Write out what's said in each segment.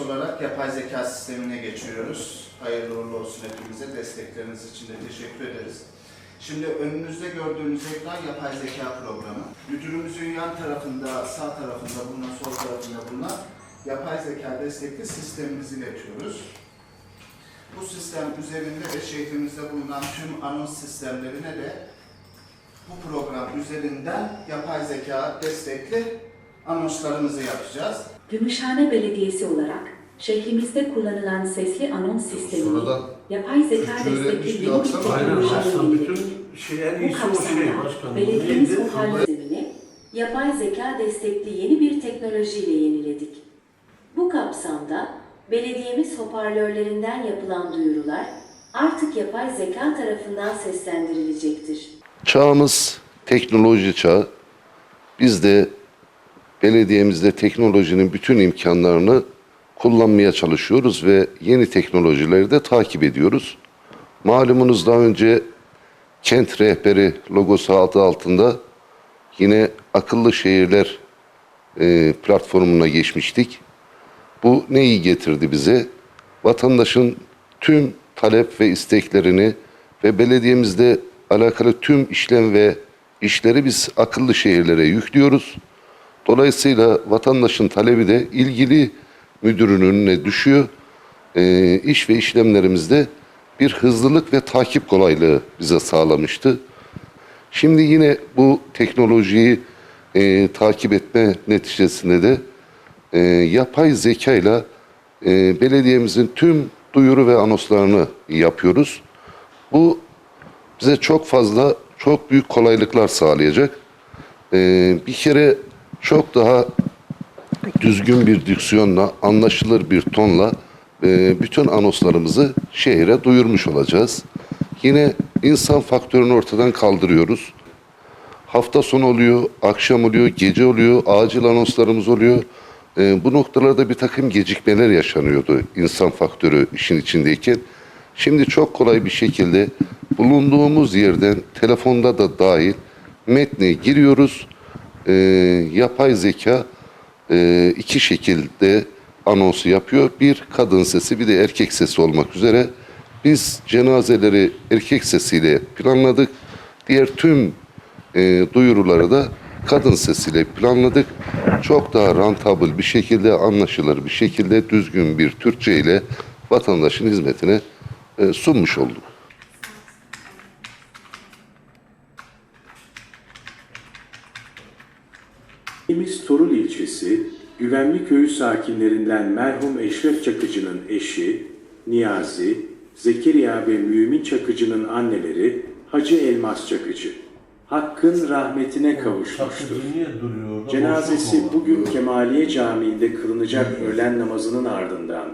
olarak yapay zeka sistemine geçiyoruz. Hayırlı uğurlu olsun hepimize. Destekleriniz için de teşekkür ederiz. Şimdi önünüzde gördüğünüz ekran yapay zeka programı. Müdürümüzün yan tarafında, sağ tarafında bulunan, sol tarafında bulunan yapay zeka destekli sistemimizi iletiyoruz. Bu sistem üzerinde ve şehrimizde bulunan tüm anons sistemlerine de bu program üzerinden yapay zeka destekli anonslarımızı yapacağız. Gümüşhane Belediyesi olarak şehrimizde kullanılan sesli anons sistemini Sonradan yapay zeka Türkçe öğretmiş destekli bir. Aynen aslında bütün yeniledik. şey en Bu iyisi o şey kapsamda başkanım. belediyemiz Neydi? bu hal sistemini yapay zeka destekli yeni bir teknolojiyle yeniledik. Bu kapsamda belediyemiz hoparlörlerinden yapılan duyurular artık yapay zeka tarafından seslendirilecektir. Çağımız teknoloji çağı. Biz de belediyemizde teknolojinin bütün imkanlarını kullanmaya çalışıyoruz ve yeni teknolojileri de takip ediyoruz. Malumunuz daha önce kent rehberi logosu adı altında yine akıllı şehirler e, platformuna geçmiştik. Bu neyi getirdi bize? Vatandaşın tüm talep ve isteklerini ve belediyemizde alakalı tüm işlem ve işleri biz akıllı şehirlere yüklüyoruz. Dolayısıyla vatandaşın talebi de ilgili müdürün önüne düşüyor. Ee, iş ve işlemlerimizde bir hızlılık ve takip kolaylığı bize sağlamıştı. Şimdi yine bu teknolojiyi e, takip etme neticesinde de e, yapay zeka ile e, belediyemizin tüm duyuru ve anonslarını yapıyoruz. Bu bize çok fazla, çok büyük kolaylıklar sağlayacak. E, bir kere çok daha düzgün bir diksiyonla, anlaşılır bir tonla e, bütün anonslarımızı şehre duyurmuş olacağız. Yine insan faktörünü ortadan kaldırıyoruz. Hafta sonu oluyor, akşam oluyor, gece oluyor, acil anonslarımız oluyor. Ee, bu noktalarda bir takım gecikmeler yaşanıyordu insan faktörü işin içindeyken. Şimdi çok kolay bir şekilde bulunduğumuz yerden telefonda da dahil metne giriyoruz. Ee, yapay zeka e, iki şekilde anonsu yapıyor. Bir kadın sesi bir de erkek sesi olmak üzere. Biz cenazeleri erkek sesiyle planladık. Diğer tüm e, duyuruları da kadın sesiyle planladık. Çok daha rentable bir şekilde, anlaşılır bir şekilde, düzgün bir Türkçe ile vatandaşın hizmetine e, sunmuş olduk. İlçesi, Güvenli Köyü sakinlerinden merhum Eşref Çakıcı'nın eşi, Niyazi, Zekeriya ve Mümin Çakıcı'nın anneleri Hacı Elmas Çakıcı. Hakkın rahmetine kavuşmuştur. Cenazesi bugün Kemaliye Camii'nde kılınacak öğlen namazının ardından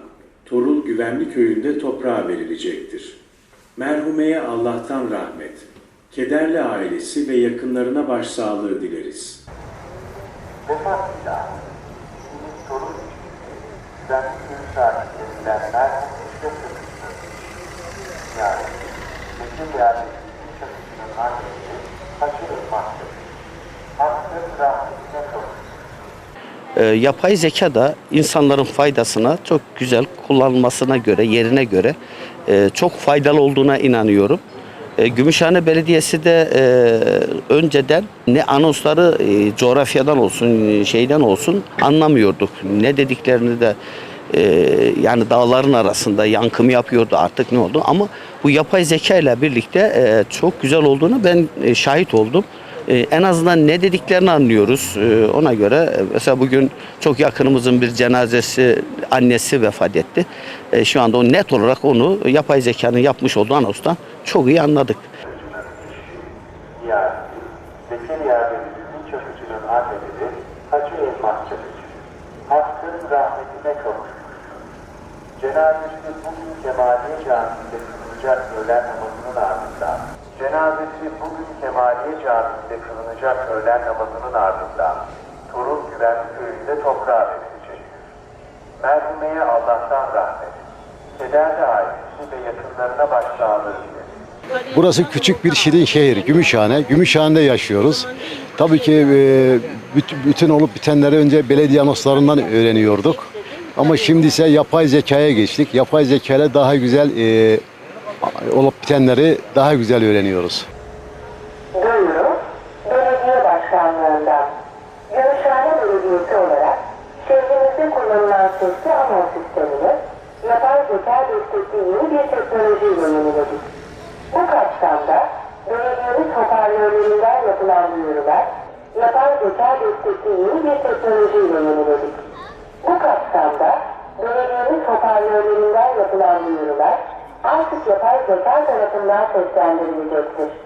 Torul Güvenli Köyü'nde toprağa verilecektir. Merhumeye Allah'tan rahmet, kederli ailesi ve yakınlarına başsağlığı dileriz. Vefatıyla Ümit Torun Güvenli Köyü sakinlerinden merhum Eşref Çakıcı'nın yani Bekir Yerleşikli Çakıcı'nın annesi Çakıcı. Hakkın rahmetine kavuştu. Ee, yapay zeka da insanların faydasına çok güzel kullanılmasına göre, yerine göre e, çok faydalı olduğuna inanıyorum. E, Gümüşhane Belediyesi de e, önceden ne anonsları e, coğrafyadan olsun, şeyden olsun anlamıyorduk. Ne dediklerini de e, yani dağların arasında yankım yapıyordu artık ne oldu. Ama bu yapay zeka ile birlikte e, çok güzel olduğunu ben e, şahit oldum. E, en azından ne dediklerini anlıyoruz. E, ona göre e, mesela bugün çok yakınımızın bir cenazesi annesi vefat etti. E, şu anda o net olarak onu yapay zekanın yapmış olduğu anonstan çok iyi anladık. Yani Zekeriya Mümin Çakıcı'nın anneleri Hacı Elmas Çakıcı. Hakkın rahmetine kavuşmuştur. Cenazesi bugün Kemaliye Camii'nde kılınacak öğlen namazının ardından. Cenazesi bugün Kemaliye Camii'nde kılınacak öğlen namazının ardından Torun Güvenli Köyü'nde toprağa verilecektir. Merhumeye Allah'tan rahmet, kederli ailesi ve yakınlarına başsağlığı dileriz. Burası küçük bir şirin şehir, Gümüşhane. Gümüşhane'de yaşıyoruz. Tabii ki e, büt- bütün olup bitenleri önce belediye anonslarından öğreniyorduk. Ama şimdi ise yapay zekaya geçtik. Yapay zekayla daha güzel e, olup bitenleri daha güzel öğreniyoruz. Duyuru, belediye kullanılan sesli anons yapay zeka destekli yeni bir teknolojiyle yeniledik. Bu kapsamda belediyemiz hoparlörlerinden yapılan yapay zeka destekli yeni bir teknolojiyle yeniledik. Bu kapsamda belediyemiz hoparlörlerinden yapılan duyurular artık yapay zeka tarafından seslendirilecektir.